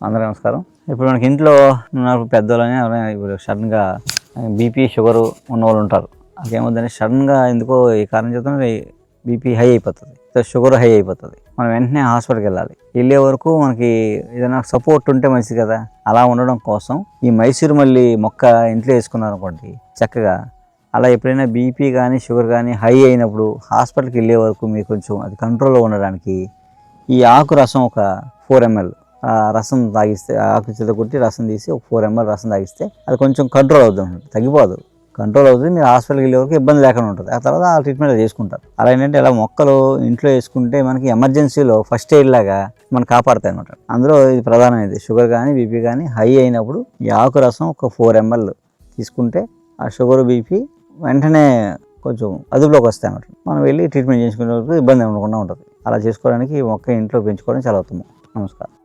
అందరూ నమస్కారం. ఇప్పుడు మనకి ఇంట్లో నాకు పెద్దవాళ్ళని ఎవరైనా ఇప్పుడు సడన్గా బీపీ షుగర్ ఉన్న వాళ్ళు ఉంటారు. అదేమవుతుందంటే సడన్గా ఎందుకో ఈ కారణం చెప్తున్నా బీపీ హై అయిపోతుంది. షుగర్ హై అయిపోతుంది. మనం వెంటనే హాస్పిటల్కి వెళ్ళాలి. వెళ్ళే వరకు మనకి ఏదైనా సపోర్ట్ ఉంటే మంచిది కదా. అలా ఉండడం కోసం ఈ మైసూరు మళ్ళీ మొక్క ఇంట్లో వేసుకున్నారు అనుకోండి చక్కగా అలా ఎప్పుడైనా బీపీ కానీ షుగర్ కానీ హై అయినప్పుడు హాస్పిటల్కి వెళ్ళే వరకు మీరు కొంచెం అది కంట్రోల్లో ఉండడానికి ఈ ఆకు రసం ఒక ఫోర్ ఎంఎల్ రసం తాగిస్తే ఆ ఆకు చితకొట్టి రసం తీసి ఒక ఫోర్ ఎంఎల్ రసం తాగిస్తే అది కొంచెం కంట్రోల్ అవుతుంది. తగ్గిపోదు. కంట్రోల్ అవుతుంది మీరు హాస్పిటల్కి వెళ్ళే వరకు ఇబ్బంది లేకుండా ఉంటుంది. ఆ తర్వాత ఆ ట్రీట్మెంట్ చేసుకుంటారు. అలా ఏంటంటే ఇలా మొక్కలు ఇంట్లో వేసుకుంటే మనకి ఎమర్జెన్సీలో ఫస్ట్ ఎయిడ్ లాగా మనం కాపాడుతాయి అనమాట అందులో ఇది ప్రధానమైనది. షుగర్ కానీ బీపీ కానీ హై అయినప్పుడు ఈ ఆకు రసం ఒక ఫోర్ ఎంఎల్ తీసుకుంటే ఆ షుగర్ బీపీ వెంటనే కొంచెం అదుపులోకి వస్తాయి అన్నమాట. మనం వెళ్ళి ట్రీట్మెంట్ చేసుకునే వరకు ఇబ్బంది ఉండకుండా ఉంటుంది. అలా చేసుకోవడానికి మొక్క ఇంట్లో పెంచుకోవడం చాలా ఉత్తమం. నమస్కారం.